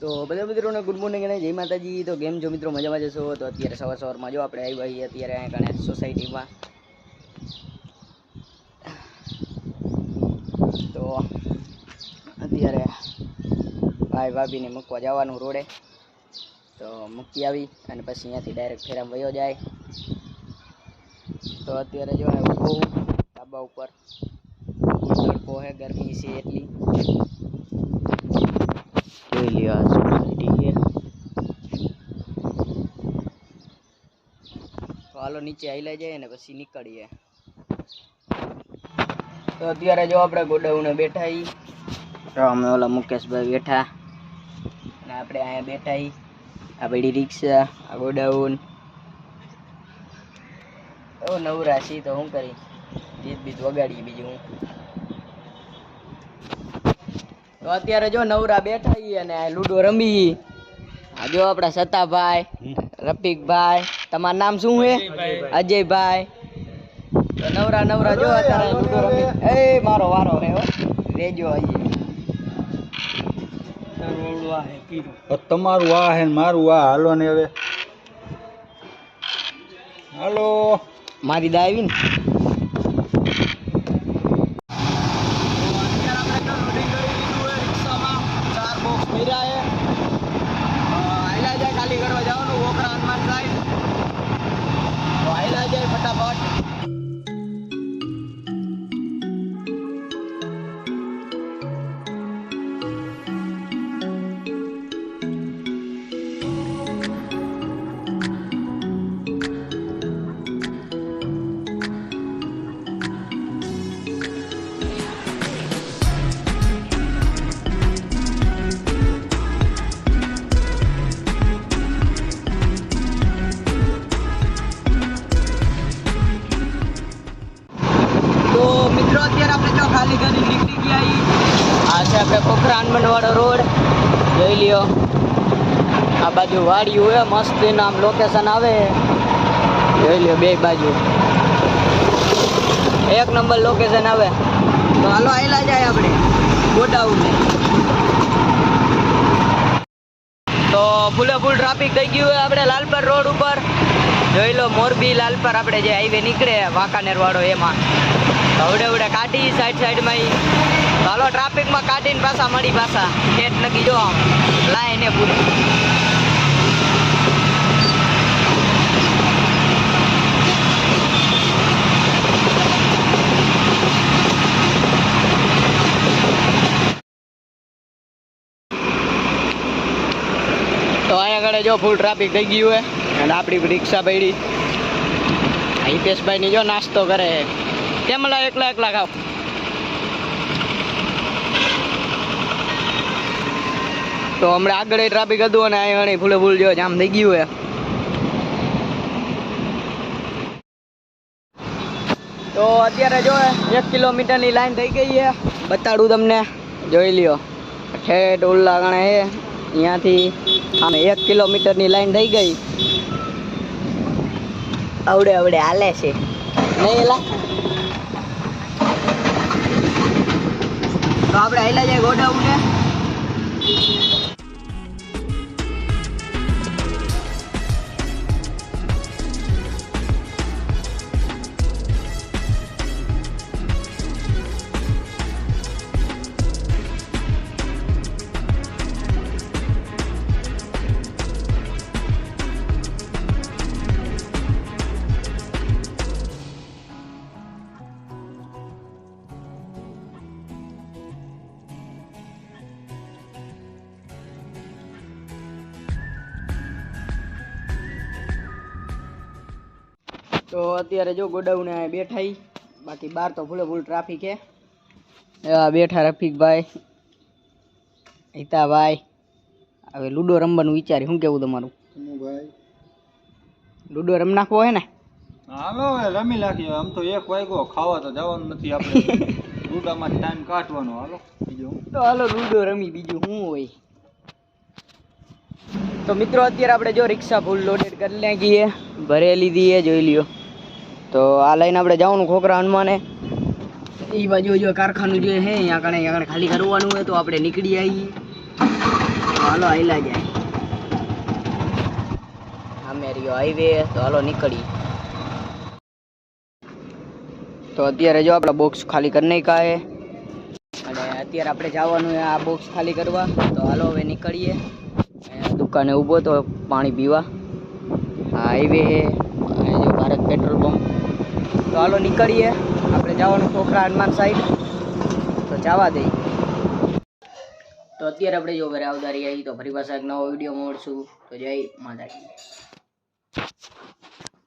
તો બધા મિત્રોને ગુડ મોર્નિંગ અને જય માતાજી. તો કેમ છો મિત્રો? મજામાં જશો તો અત્યારે સવાર સવારમાં જો આપણે આવ્યા છીએ અત્યારે અહીંયા કણે સોસાયટીમાં તો અત્યારે ભાઈ ભાભીને મૂકવા જવાનું રોડે. તો મૂકી આવી અને પછી અહીંયાથી ડાયરેક્ટ ફેરામ વયો જાય. તો અત્યારે જો ઊભો ધાબા ઉપર તડકો હે, ગરમી છે એટલી. જોઈ લ્યો આ સોસાયટી છે તો હાલો નીચે આઈલા જાય ને પછી નીકળીએ તો અત્યારે જો આપણે ગોડાઉને બેઠા ઈ. તો અમે ઓલા મુકેશભાઈ બેઠા. અને આપણે અહીંયા બેઠા ઈ. આ બધી રિક્ષા આ ગોડાઉન. ઓ નવરા છી તો શું કરી? ગીત બીત વગાડીએ બીજું હું. તો અત્યારે જો નવરા બેઠા છીએ અને લૂડો રમી. આ જો આપણા સતાભાઈ રફીકભાઈ તમારું નામ શું છે અજયભાઈ. તો નવરા નવરા જો અત્યારે લૂડો રમી. એ મારો વારો હે રેજો હજી તમારું આ હે મારું આ. હાલો ને હવે. હાલો. મારી દા આવી ને? અત્યારે આપણે જો ખાલી રોડ. જોઈ લ્યો. આ બાજુ વાડિયું હોય મસ્ત એનું લોકેશન આવે. જોઈ લ્યો બે બાજુ. એક નંબર લોકેશન આવે. તો હાલો આવેલા જાય આપણે. ગોડાઉન. તો ફૂલે ફૂલ ટ્રાફિક થઈ ગયું હોય આપણે લાલપર રોડ ઉપર. જોઈ લો, મોરબી, લાલપર આપણે જે હાઈવે નીકળે, વાંકાનેર વાળો એમાં. હવડે હવડે કાઢી, સાઈડ સાઈડમાં ચાલો ટ્રાફિકમાં કાઢીને પાછા મળી પાછા. ટેટ નક્કી જો આમ. લાય ને પૂરી. તો અહીંયા આગળ જો ફૂલ ટ્રાફિક થઈ ગયું હોય અને આપણી રિક્ષા પડી. હિતેશભાઈ ની જો નાસ્તો કરે. કેમ એકલા એકલા ખાવ? તો હમણાં આગળ ટ્રાફિક હતું અને અહીં ઘણી ફૂલે ફૂલ જો જામ થઈ ગયું હોય તો અત્યારે જો એક કિલોમીટરની લાઈન થઈ ગઈ છે બતાડું તમને. જોઈ લ્યો. ઠેઠ ઉલ્લા ગણે છે અહીંયાથી આમ એક કિલોમીટરની લાઈન થઈ ગઈ. આવડે આવડે હાલે છે. નહીં એલા તો આપણે હાલ્યા જાય ગોડાઉને? તો અત્યારે જો ગોડાઉને આ બેઠા ઈ. બાકી બહાર તો ફૂલે ફૂલ ટ્રાફિક છે એવા બેઠા રફીકભાઈ હિતાભાઈ હવે લૂડો રમવાનું વિચારી શું કેવું તમારું? ભાઈ લૂડો રમ નાખવો હે ને? હાલો હવે રમી નાખીએ. આમ તો એક વાગ્યો ખાવા તો જવાનું નથી આપણે. રૂડામાં ટાઈમ કાઢવાનો. હાલો બીજો તો હાલો લૂડો રમી બીજું શું હોય? તો મિત્રો અત્યારે આપણે જો રિક્ષા ફૂલ લોડેડ કરી નાખીએ. ભરે લીધી છે જોઈ લ્યો. તો આ લઈને આપણે જવાનું ખોખરા હનુમાને. એ બાજુ જો કારખાનું જે હે અહીંયા કણે આગળ ખાલી કરવાનું હોય તો આપણે નીકળી આવીએ હાલો આયલા જાય. સામે રહ્યો હાઈવે તો હાલો નીકળી. તો અત્યારે જો આપણા બોક્સ ખાલી કરી નહીં છે. અને અત્યારે આપણે જવાનું આ બોક્સ ખાલી કરવા. તો હાલો હવે નીકળીએ. દુકાને ઊભો તો પાણી પીવા. આ હાઈવે જો ભારત પેટ્રોલ પંપ તો હાલો નીકળીએ. આપણે જવાનું ખોખરા હનુમાન સાઈડ તો જવા દઈએ. તો અત્યારે આપણે જો ઘરે આવતા રહીએ તો ફરી પાછા એક નવો વીડિયો મળશું. તો જય માતાજી.